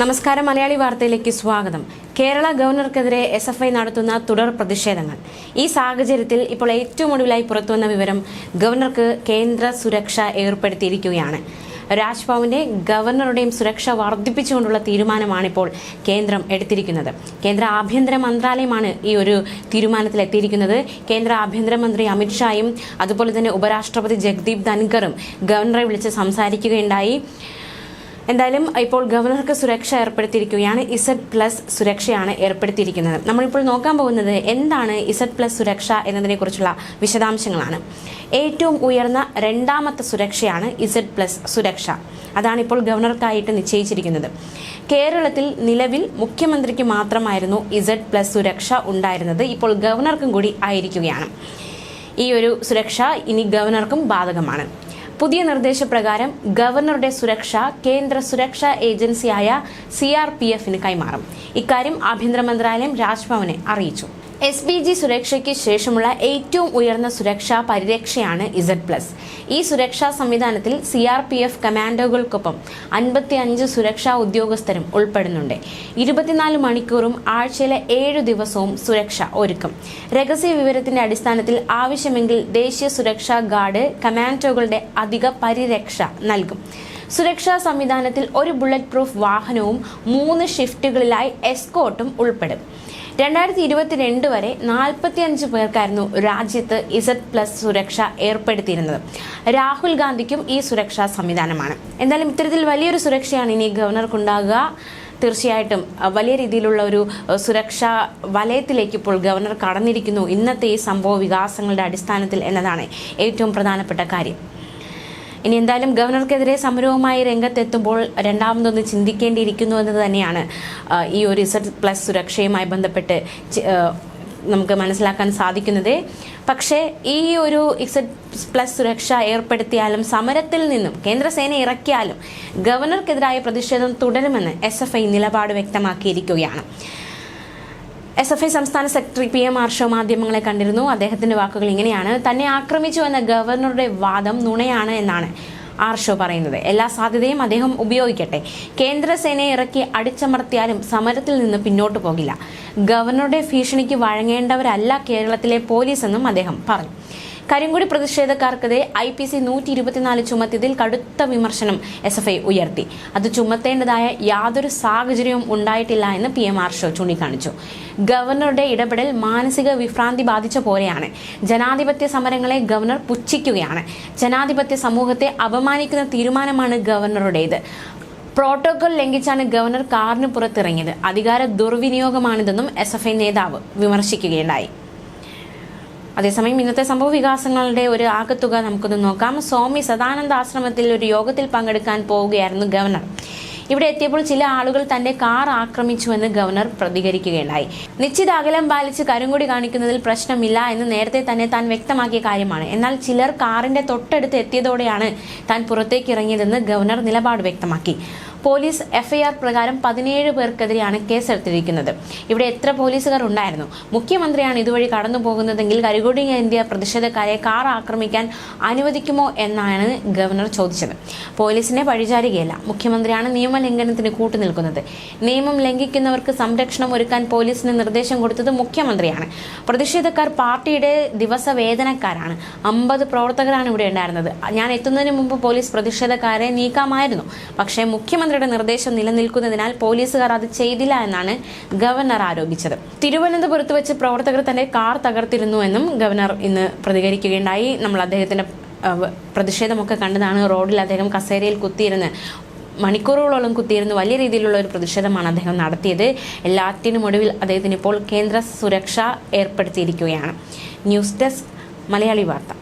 നമസ്കാരം. മലയാളി വാർത്തയിലേക്ക് സ്വാഗതം. കേരള ഗവർണർക്കെതിരെ എസ് എഫ് ഐ നടത്തുന്ന തുടർ പ്രതിഷേധങ്ങൾ. ഈ സാഹചര്യത്തിൽ ഇപ്പോൾ ഏറ്റവും ഒടുവിലായി പുറത്തുവന്ന വിവരം ഗവർണർക്ക് കേന്ദ്ര സുരക്ഷ ഏർപ്പെടുത്തിയിരിക്കുകയാണ്. രാജ്ഭവന്റെ ഗവർണറുടെയും സുരക്ഷ വർദ്ധിപ്പിച്ചുകൊണ്ടുള്ള തീരുമാനമാണിപ്പോൾ കേന്ദ്രം എടുത്തിരിക്കുന്നത്. കേന്ദ്ര ആഭ്യന്തര മന്ത്രാലയമാണ് ഈ ഒരു തീരുമാനത്തിൽ എത്തിയിരിക്കുന്നത്. കേന്ദ്ര ആഭ്യന്തരമന്ത്രി അമിത്ഷായും അതുപോലെ തന്നെ ഉപരാഷ്ട്രപതി ജഗ്ദീപ് ധൻഖറും ഗവർണറെ വിളിച്ച് സംസാരിക്കുകയുണ്ടായി. എന്തായാലും ഇപ്പോൾ ഗവർണർക്ക് സുരക്ഷ ഏർപ്പെടുത്തിയിരിക്കുകയാണ്. ഇസഡ് പ്ലസ് സുരക്ഷയാണ് ഏർപ്പെടുത്തിയിരിക്കുന്നത്. നമ്മളിപ്പോൾ നോക്കാൻ പോകുന്നത് എന്താണ് ഇസഡ് പ്ലസ് സുരക്ഷ എന്നതിനെക്കുറിച്ചുള്ള വിശദാംശങ്ങളാണ്. ഏറ്റവും ഉയർന്ന രണ്ടാമത്തെ സുരക്ഷയാണ് ഇസഡ് പ്ലസ് സുരക്ഷ. അതാണ് ഇപ്പോൾ ഗവർണർക്കായിട്ട് നിശ്ചയിച്ചിരിക്കുന്നത്. കേരളത്തിൽ നിലവിൽ മുഖ്യമന്ത്രിക്ക് മാത്രമായിരുന്നു ഇസഡ് പ്ലസ് സുരക്ഷ ഉണ്ടായിരുന്നത്. ഇപ്പോൾ ഗവർണർക്കും കൂടി ആയിരിക്കുകയാണ്. ഈ ഒരു സുരക്ഷ ഇനി ഗവർണർക്കും ബാധകമാണ്. പുതിയ നിർദ്ദേശപ്രകാരം ഗവർണറുടെ സുരക്ഷ കേന്ദ്ര സുരക്ഷാ ഏജൻസിയായ സി ആർ പി എഫിന് കൈമാറും. ഇക്കാര്യം ആഭ്യന്തര മന്ത്രാലയം രാജ്ഭവനെ അറിയിച്ചു. എസ് ബി ജി സുരക്ഷയ്ക്ക് ശേഷമുള്ള ഏറ്റവും ഉയർന്ന സുരക്ഷാ പരിരക്ഷയാണ് ഇസഡ് പ്ലസ് ഈ സുരക്ഷാ സംവിധാനത്തിൽ സി ആർ പി എഫ് കമാൻഡോകൾക്കൊപ്പം അൻപത്തി അഞ്ച് സുരക്ഷാ ഉദ്യോഗസ്ഥരും ഉൾപ്പെടുന്നുണ്ട്. ഇരുപത്തിനാല് മണിക്കൂറും ആഴ്ചയിലെ ഏഴു ദിവസവും സുരക്ഷ ഒരുക്കും. രഹസ്യ വിവരത്തിന്റെ അടിസ്ഥാനത്തിൽ ആവശ്യമെങ്കിൽ ദേശീയ സുരക്ഷാ ഗാർഡ് കമാൻഡോകളുടെ അധിക പരിരക്ഷ നൽകും. സുരക്ഷാ സംവിധാനത്തിൽ ഒരു ബുള്ളറ്റ് പ്രൂഫ് വാഹനവും മൂന്ന് ഷിഫ്റ്റുകളിലായി എസ്കോട്ടും ഉൾപ്പെടും. രണ്ടായിരത്തി ഇരുപത്തിരണ്ട് വരെ നാൽപ്പത്തി അഞ്ച് പേർക്കായിരുന്നു രാജ്യത്ത് ഇസഡ് പ്ലസ് സുരക്ഷ ഏർപ്പെടുത്തിയിരുന്നത്. രാഹുൽ ഗാന്ധിക്കും ഈ സുരക്ഷാ സംവിധാനമാണ്. എന്തായാലും ഇത്തരത്തിൽ വലിയൊരു സുരക്ഷയാണ് ഇനി ഗവർണർക്കുണ്ടാകുക തീർച്ചയായിട്ടും വലിയ രീതിയിലുള്ള ഒരു സുരക്ഷാ വലയത്തിലേക്ക് ഇപ്പോൾ ഗവർണർ കടന്നിരിക്കുന്നു. ഇന്നത്തെ ഈ സംഭവ വികാസങ്ങളുടെ അടിസ്ഥാനത്തിൽ എന്നതാണ് ഏറ്റവും പ്രധാനപ്പെട്ട കാര്യം. ഇനി എന്തായാലും ഗവർണർക്കെതിരെ സമരവുമായി രംഗത്തെത്തുമ്പോൾ രണ്ടാമതൊന്ന് ചിന്തിക്കേണ്ടിയിരിക്കുന്നു എന്ന് തന്നെയാണ് ഈ ഒരു ഇസഡ് പ്ലസ് സുരക്ഷയുമായി ബന്ധപ്പെട്ട് നമുക്ക് മനസ്സിലാക്കാൻ സാധിക്കുന്നത്. പക്ഷേ ഈ ഒരു ഇസഡ് പ്ലസ് സുരക്ഷ ഏർപ്പെടുത്തിയാലും സമരത്തിൽ നിന്നും കേന്ദ്രസേന ഇറക്കിയാലും ഗവർണർക്കെതിരായ പ്രതിഷേധം തുടരുമെന്ന് എസ് നിലപാട് വ്യക്തമാക്കിയിരിക്കുകയാണ്. എസ് എഫ് ഐ സംസ്ഥാന സെക്രട്ടറി പി എം ആർഷോ മാധ്യമങ്ങളെ കണ്ടിരുന്നു. അദ്ദേഹത്തിന്റെ വാക്കുകൾ ഇങ്ങനെയാണ്. തന്നെ ആക്രമിച്ചു എന്ന ഗവർണറുടെ വാദം നുണയാണ് എന്നാണ് ആർഷോ പറയുന്നത്. എല്ലാ സാധ്യതയും അദ്ദേഹം ഉപയോഗിക്കട്ടെ. കേന്ദ്രസേനയെ ഇറക്കി അടിച്ചമർത്തിയാലും സമരത്തിൽ നിന്ന് പിന്നോട്ട് പോകില്ല. ഗവർണറുടെ ഭീഷണിക്ക് വഴങ്ങേണ്ടവരല്ല കേരളത്തിലെ പോലീസ് എന്നും അദ്ദേഹം പറഞ്ഞു. കരിങ്കുടി പ്രതിഷേധക്കാർക്കെതിരെ ഐ പി സി നൂറ്റി ഇരുപത്തിനാല് ചുമത്തിയതിൽ കടുത്ത വിമർശനം എസ് എഫ് ഐ ഉയർത്തി. അത് ചുമത്തേണ്ടതായ യാതൊരു സാഹചര്യവും ഉണ്ടായിട്ടില്ല എന്ന് പി എം ആർ ഷോ ചൂണ്ടിക്കാണിച്ചു. ഗവർണറുടെ ഇടപെടൽ മാനസിക വിഭ്രാന്തി ബാധിച്ച പോലെയാണ്. ജനാധിപത്യ സമരങ്ങളെ ഗവർണർ പുച്ഛിക്കുകയാണ്. ജനാധിപത്യ സമൂഹത്തെ അപമാനിക്കുന്ന തീരുമാനമാണ് ഗവർണറുടേത്. പ്രോട്ടോകോൾ ലംഘിച്ചാണ് ഗവർണർ കാറിന് പുറത്തിറങ്ങിയത്. അധികാര ദുർവിനിയോഗമാണിതെന്നും എസ് എഫ് ഐ നേതാവ് വിമർശിക്കുകയുണ്ടായി. അതേസമയം ഇന്നത്തെ സംഭവ വികാസങ്ങളുടെ ഒരു ആകത്തുക നമുക്കൊന്ന് നോക്കാം. സ്വാമി സദാനന്ദ ആശ്രമത്തിൽ ഒരു യോഗത്തിൽ പങ്കെടുക്കാൻ പോവുകയായിരുന്നു ഗവർണർ. ഇവിടെ എത്തിയപ്പോൾ ചില ആളുകൾ തന്റെ കാർ ആക്രമിച്ചുവെന്ന് ഗവർണർ പ്രതികരിക്കുകയുണ്ടായി. നിശ്ചിത അകലം പാലിച്ച് കരുങ്കുടി കാണിക്കുന്നതിൽ പ്രശ്നമില്ല എന്ന് നേരത്തെ തന്നെ താൻ വ്യക്തമാക്കിയ കാര്യമാണ്. എന്നാൽ ചിലർ കാറിന്റെ തൊട്ടടുത്ത് എത്തിയതോടെയാണ് താൻ പുറത്തേക്ക് ഇറങ്ങിയതെന്ന് ഗവർണർ നിലപാട് വ്യക്തമാക്കി. പോലീസ് എഫ്ഐആർ പ്രകാരം പതിനേഴ് പേർക്കെതിരെയാണ് കേസെടുത്തിരിക്കുന്നത്. ഇവിടെ എത്ര പോലീസുകാർ ഉണ്ടായിരുന്നു? മുഖ്യമന്ത്രിയാണ് ഇതുവഴി കടന്നു പോകുന്നതെങ്കിൽ ഇന്ത്യ പ്രതിഷേധക്കാരെ കാർ ആക്രമിക്കാൻ അനുവദിക്കുമോ എന്നാണ് ഗവർണർ ചോദിച്ചത്. പോലീസിനെ പഴിചാരുകയല്ല. മുഖ്യമന്ത്രിയാണ് നിയമലംഘനത്തിന് കൂട്ടുനിൽക്കുന്നത്. നിയമം ലംഘിക്കുന്നവർക്ക് സംരക്ഷണം ഒരുക്കാൻ പോലീസിന് നിർദ്ദേശം കൊടുത്തത് മുഖ്യമന്ത്രിയാണ്. പ്രതിഷേധക്കാർ പാർട്ടിയുടെ ദിവസ വേതനക്കാരാണ് അമ്പത് പ്രവർത്തകരാണ് ഇവിടെ ഉണ്ടായിരുന്നത്. ഞാൻ എത്തുന്നതിന് മുമ്പ് പോലീസ് പ്രതിഷേധക്കാരെ നീക്കാമായിരുന്നു. പക്ഷേ മുഖ്യമന്ത്രിയുടെ നിർദ്ദേശം നിലനിൽക്കുന്നതിനാൽ പോലീസുകാർ അത് ചെയ്തില്ല എന്നാണ് ഗവർണർ ആരോപിച്ചത്. തിരുവനന്തപുരത്ത് വെച്ച് പ്രവർത്തകർ തന്റെ കാർ തകർത്തിരുന്നു എന്നും ഗവർണർ ഇന്ന് പ്രതികരിക്കുകയുണ്ടായി. നമ്മൾ അദ്ദേഹത്തിന്റെ പ്രതിഷേധമൊക്കെ കണ്ടതാണ്. റോഡിൽ അദ്ദേഹം കസേരയിൽ കുത്തിയിരുന്ന് മണിക്കൂറുകളോളം കുത്തിയിരുന്ന് വലിയ രീതിയിലുള്ള ഒരു പ്രതിഷേധമാണ് അദ്ദേഹം നടത്തിയത്. എല്ലാറ്റിനും ഒടുവിൽ അദ്ദേഹത്തിന് ഇപ്പോൾ കേന്ദ്ര സുരക്ഷ ഏർപ്പെടുത്തിയിരിക്കുകയാണ്. ന്യൂസ് ഡെസ്ക് മലയാളി വാർത്ത.